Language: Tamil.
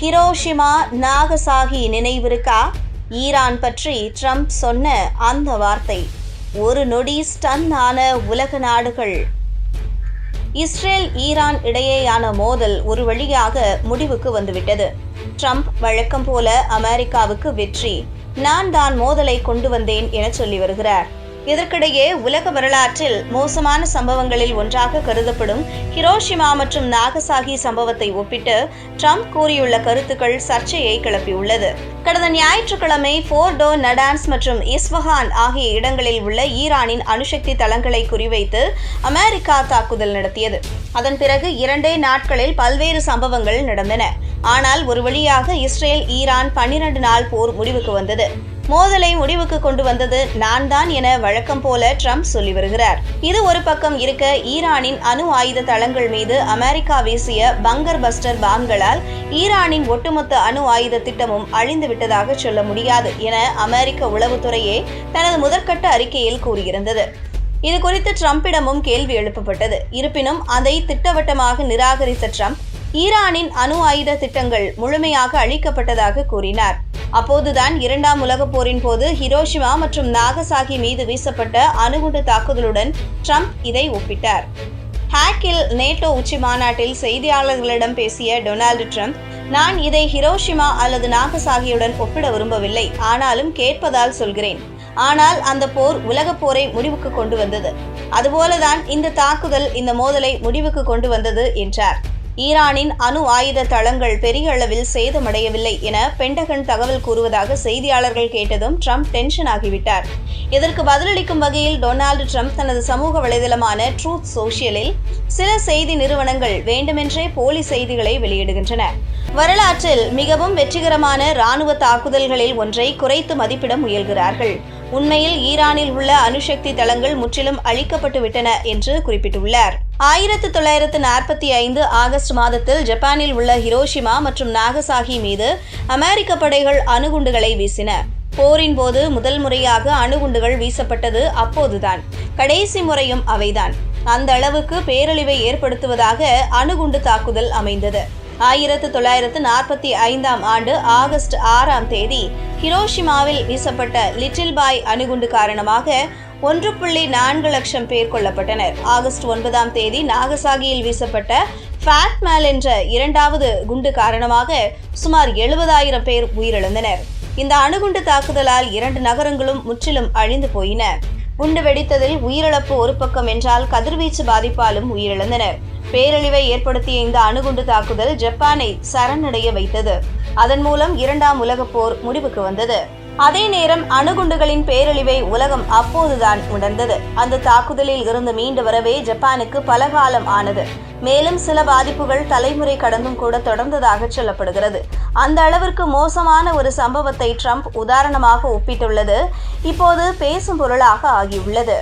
ஹிரோஷிமா நாகசாகி நினைவிருக்கா? ஈரான் பற்றி ட்ரம்ப் சொன்ன அந்த வார்த்தை ஒரு நொடி ஸ்டன் ஆன உலக நாடுகள். இஸ்ரேல் ஈரான் இடையேயான மோதல் ஒரு வழியாக முடிவுக்கு வந்துவிட்டது. ட்ரம்ப் வழக்கம் போல அமெரிக்காவுக்கு வெற்றி. நான் தான் மோதலை கொண்டு வந்தேன் என சொல்லி வருகிறார். இதற்கிடையே உலக வரலாற்றில் மோசமான சம்பவங்களில் ஒன்றாக கருதப்படும் ஹிரோஷிமா மற்றும் நாகசாகி சம்பவத்தை ஒப்பிட்டு ட்ரம்ப் கூறியுள்ள கருத்துக்கள் சர்ச்சையை கிளப்பியுள்ளது. கடந்த ஞாயிற்றுக்கிழமை போர்டோ நடான்ஸ் மற்றும் இஸ்வஹான் ஆகிய இடங்களில் உள்ள ஈரானின் அணுசக்தி தளங்களை குறிவைத்து அமெரிக்கா தாக்குதல் நடத்தியது. அதன் பிறகு இரண்டே நாட்களில் பல்வேறு சம்பவங்கள் நடந்தன. ஆனால் ஒரு வழியாக இஸ்ரேல் ஈரான் பன்னிரண்டு நாள் போர் முடிவுக்கு வந்தது. மோதலை முடிவுக்கு கொண்டு வந்தது நான் தான் என வழக்கம் போல ட்ரம்ப் சொல்லி வருகிறார். இது ஒரு பக்கம் இருக்க ஈரானின் அணு ஆயுத தளங்கள் மீது அமெரிக்கா வீசிய பங்கர் பஸ்டர் பாம்களால் ஈரானின் ஒட்டுமொத்த அணு ஆயுத திட்டமும் அழிந்து விட்டதாக சொல்ல முடியாது என அமெரிக்க உளவுத்துறையே தனது முதற்கட்ட அறிக்கையில் கூறியிருந்தது. இது குறித்து ட்ரம்பிடமும் கேள்வி எழுப்பப்பட்டது. இருப்பினும் அதை திட்டவட்டமாக நிராகரித்த ட்ரம்ப் ஈரானின் அணு ஆயுத திட்டங்கள் முழுமையாக அழிக்கப்பட்டதாக கூறினார். அப்போதுதான் இரண்டாம் உலகப் போரின் போது ஹிரோஷிமா மற்றும் நாகசாகி மீது வீசப்பட்ட அணுகுண்டு தாக்குதலுடன் ட்ரம்ப் இதை ஒப்பிட்டார். ஹேக்கில் நேட்டோ உச்சி மாநாட்டில் செய்தியாளர்களிடம் பேசிய டொனால்டு ட்ரம்ப் நான் இதை ஹிரோஷிமா அல்லது நாகசாகியுடன் ஒப்பிட விரும்பவில்லை. ஆனாலும் கேட்பதால் சொல்கிறேன். ஆனால் அந்த போர் உலகப் போரை முடிவுக்கு கொண்டு வந்தது. அதுபோலதான் இந்த தாக்குதல் இந்த மோதலை முடிவுக்கு கொண்டு வந்தது என்றார். ஈரானின் அணு ஆயுத தளங்கள் பெரிய அளவில் சேதமடையவில்லை என பென்டகன் தகவல் கூறுவதாக செய்தியாளர்கள் கேட்டதும் ட்ரம்ப் டென்ஷன் ஆகிவிட்டார். இதற்கு பதிலளிக்கும் வகையில் டொனால்டு ட்ரம்ப் தனது சமூக வலைதளமான ட்ரூத் சோஷியலில் சில செய்தி நிறுவனங்கள் வேண்டுமென்றே போலி செய்திகளை வெளியிடுகின்றன. வரலாற்றில் மிகவும் வெற்றிகரமான ராணுவ தாக்குதல்களில் ஒன்றை குறைத்து மதிப்பிட முயல்கிறார்கள். உண்மையில் ஈரானில் உள்ள அணுசக்தி தளங்கள் முற்றிலும் அழிக்கப்பட்டுவிட்டன என்று குறிப்பிட்டுள்ளார். ஆயிரத்து தொள்ளாயிரத்து நாற்பத்தி ஐந்து ஆகஸ்ட் மாதத்தில் ஜப்பானில் உள்ள ஹிரோஷிமா மற்றும் நாகசாகி மீது அமெரிக்க படைகள் அணுகுண்டுகளை வீசின. போரின் போது முதல் முறையாக அணுகுண்டுகள் வீசப்பட்டது அப்போதுதான். கடைசி முறையும் அவைதான். அந்த அளவுக்கு பேரழிவை ஏற்படுத்துவதாக அணுகுண்டு தாக்குதல் அமைந்தது. ஆயிரத்து தொள்ளாயிரத்து நாற்பத்தி ஐந்தாம் ஆண்டு ஆகஸ்ட் ஆறாம் தேதி ஹிரோஷிமாவில் வீசப்பட்ட லிட்டில் பாய் அணுகுண்டு காரணமாக ஒன்று புள்ளி நான்கு லட்சம் பேர் கொல்லப்பட்டனர். ஆகஸ்ட் ஒன்பதாம் தேதி நாகசாகியில் வீசப்பட்ட ஃபேட்மேல் என்ற இரண்டாவது குண்டு காரணமாக சுமார் எழுபதாயிரம் பேர் உயிரிழந்தனர். இந்த அணுகுண்டு தாக்குதலால் இரண்டு நகரங்களும் முற்றிலும் அழிந்து போயின. குண்டு வெடித்ததில் உயிரிழப்பு ஒரு பக்கம் என்றால் கதிர்வீச்சு பாதிப்பாலும் உயிரிழந்தனர். பேரழிவை ஏற்படுத்திய இந்த அணுகுண்டு தாக்குதல் ஜப்பானை சரணடைய வைத்தது. அதன் மூலம் இரண்டாம் உலகப் போர் முடிவுக்கு வந்தது. அதே நேரம் அணுகுண்டுகளின் பேரழிவை உலகம் அப்போதுதான் உணர்ந்தது. அந்த தாக்குதலில் இருந்து மீண்டு வரவே ஜப்பானுக்கு பல காலம் ஆனது. மேலும் சில பாதிப்புகள் தலைமுறை கடந்தும் கூட தொடர்ந்ததாக சொல்லப்படுகிறது. அந்த அளவிற்கு மோசமான ஒரு சம்பவத்தை ட்ரம்ப் உதாரணமாக ஒப்பிட்டுள்ளது. இப்போது பேசும் பொருளாக ஆகியுள்ளது.